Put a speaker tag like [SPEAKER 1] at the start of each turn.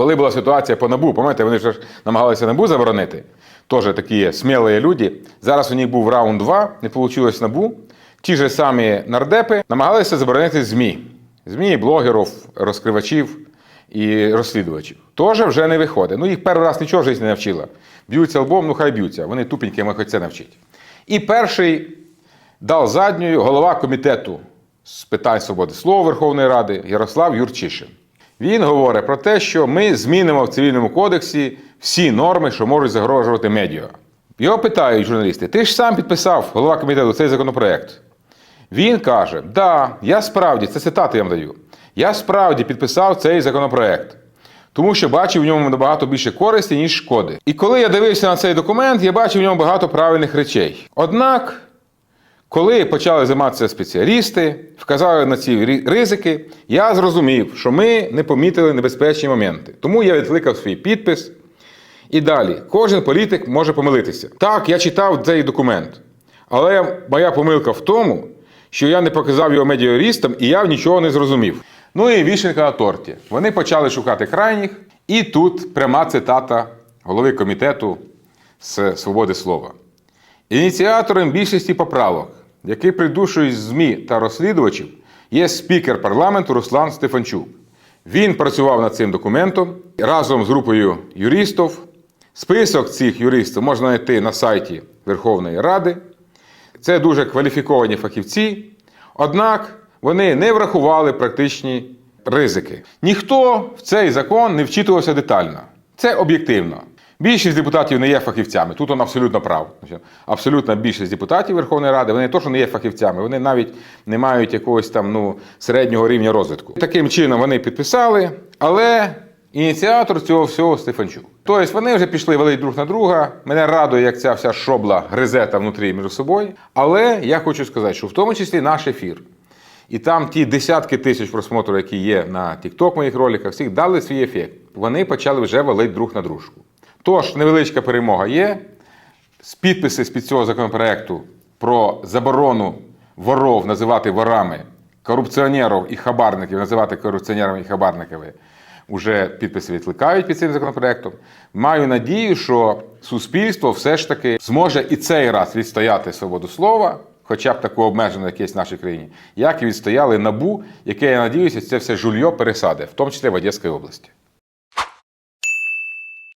[SPEAKER 1] Коли була ситуація по набу, пам'ятаєте, вони ж намагалися набу заборонити. Теж такі є сміливі люди. Зараз у них був раунд 2, не вийшло набу. Ті ж самі нардепи намагалися заборонити ЗМІ. ЗМІ, блогерів, розкривачів і розслідувачів. Теж вже не виходить. Ну, їх перший раз нічого в житті не навчила. Б'ються лбом, ну хай б'ються. Вони тупенькі, ми хоч це навчить. І перший дав задньою голова комітету з питань свободи слова Верховної Ради Ярослав Юрчишин. Він говорить про те, що ми змінимо в цивільному кодексі всі норми, що можуть загрожувати медіа. Його питають журналісти: ти ж сам підписав голова комітету цей законопроект. Він каже: Да, я справді, це цитати я вам даю. Я справді підписав цей законопроект, тому що бачив в ньому набагато більше користі, ніж шкоди. І коли я дивився на цей документ, я бачив в ньому багато правильних речей. Однак, коли почали займатися спеціалісти, вказали на ці ризики, я зрозумів, що ми не помітили небезпечні моменти. Тому я відкликав свій підпис. І далі, кожен політик може помилитися. Так, я читав цей документ, але моя помилка в тому, що я не показав його медіарістам і я нічого не зрозумів. Ну і вішенка на торті. Вони почали шукати крайніх, і тут пряма цитата голови комітету з свободи слова. Ініціатором більшості поправок, які придушують ЗМІ та розслідувачів, є спікер парламенту Руслан Стефанчук. Він працював над цим документом разом з групою юристів. Список цих юристів можна знайти на сайті Верховної Ради. Це дуже кваліфіковані фахівці, однак вони не врахували практичні ризики. Ніхто в цей закон не вчитувався детально. Це об'єктивно. Більшість депутатів не є фахівцями. Тут він абсолютно прав. Абсолютна більшість депутатів Верховної Ради вони не не є фахівцями, вони навіть не мають якогось там ну, середнього рівня розвитку. Таким чином вони підписали, але ініціатор цього всього Стефанчук. Тобто вони вже пішли валити друг на друга. Мене радує, як ця вся шобла гризета внутрі між собою. Але я хочу сказати, що в тому числі наш ефір. І там ті десятки тисяч просмотрів, які є на TikTok моїх роликах, всіх дали свій ефект. Вони почали вже валити друг на дружку. Тож невеличка перемога є. З підписи з під цього законопроекту про заборону воров називати ворами, корупціонерів і хабарників називати корупціонерами і хабарниками. Уже підписи відкликають під цим законопроектом. Маю надію, що суспільство все ж таки зможе і цей раз відстояти свободу слова, хоча б таку обмежену якесь в нашій країні, як і відстояли набу, яке я надіюся, це все жульйо пересаде, в тому числі в Одеській області.